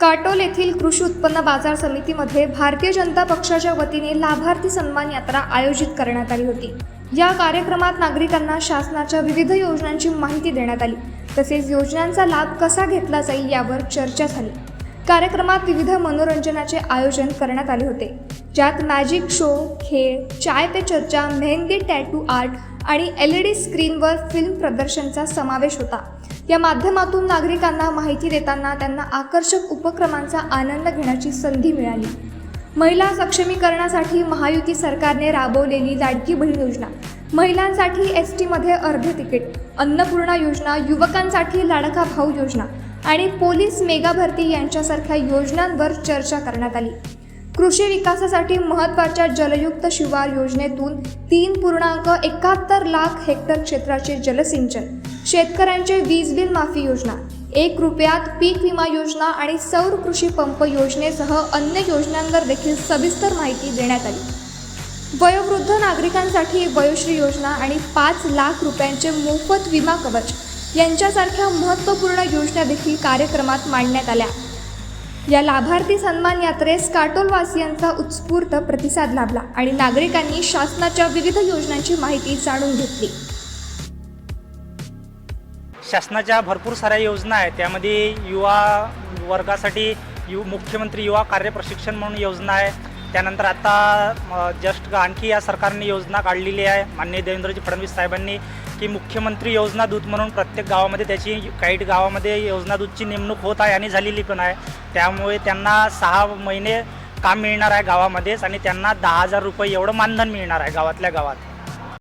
काटोल येथील कृषी उत्पन्न बाजार समितीमध्ये भारतीय जनता पक्षाच्या वतीने लाभार्थी सन्मान यात्रा आयोजित करण्यात आली होती. या कार्यक्रमात नागरिकांना शासनाच्या विविध योजनांची माहिती देण्यात आली. तसेच योजनांचा लाभ कसा घेतला जाईल यावर चर्चा झाली. कार्यक्रमात विविध मनोरंजनाचे आयोजन करण्यात आले होते. ज्यात मॅजिक शो खेळ चाय पे चर्चा मेहंदी टॅटू आर्ट आणि एल ई डी स्क्रीनवर फिल्म प्रदर्शनचा समावेश होता. या माध्यमातून नागरिकांना माहिती देताना त्यांना आकर्षक उपक्रमांचा आनंद घेण्याची संधी मिळाली. महिला सक्षमीकरणासाठी महायुती सरकारने राबवलेली लाडकी बहीण योजना. महिलांसाठी एस टीमध्ये अर्धे तिकीट अन्नपूर्णा योजना युवकांसाठी लाडका भाऊ योजना आणि पोलीस मेगा भरती यांच्यासारख्या योजनांवर चर्चा करण्यात आली. कृषी विकासासाठी महत्त्वाच्या जलयुक्त शिवार योजनेतून तीन पूर्णांक एकाहत्तर लाख हेक्टर क्षेत्राचे जलसिंचन शेतकऱ्यांचे वीज बिल माफी योजना एक रुपयात पीक विमा योजना आणि सौर कृषी पंप योजनेसह अन्य योजनांवर देखील सविस्तर माहिती देण्यात आली. वयोवृद्ध नागरिकांसाठी वयोश्री योजना आणि पाच लाख रुपयांचे मोफत विमा कवच यांच्यासारख्या महत्त्वपूर्ण योजना देखील कार्यक्रमात मांडण्यात आल्या. या लाभार्थी सन्मान यात्रेस काटोलवासियांचा उत्स्फूर्त प्रतिसाद लाभला आणि नागरिकांनी शासनाच्या विविध योजनांची माहिती जाणून घेतली. शासनाच्या भरपूर साऱ्या योजना आहेत. त्यामध्ये युवा वर्गासाठी यु मुख्यमंत्री युवा कार्य प्रशिक्षण म्हणून योजना आहे. त्यानंतर आता जस्ट आणखी या सरकारने योजना काढलेली आहे. माननीय देवेंद्रजी फडणवीस साहेबांनी की मुख्यमंत्री योजना दूत म्हणून प्रत्येक गावामध्ये त्याची काही गावामध्ये योजना दूतची नेमणूक होत आहे आणि झालेली पण आहे. त्यामुळे त्यांना सहा महिने काम मिळणार आहे गावामध्येच आणि त्यांना दहा हजार रुपये एवढं मानधन मिळणार आहे गावातल्या गावात.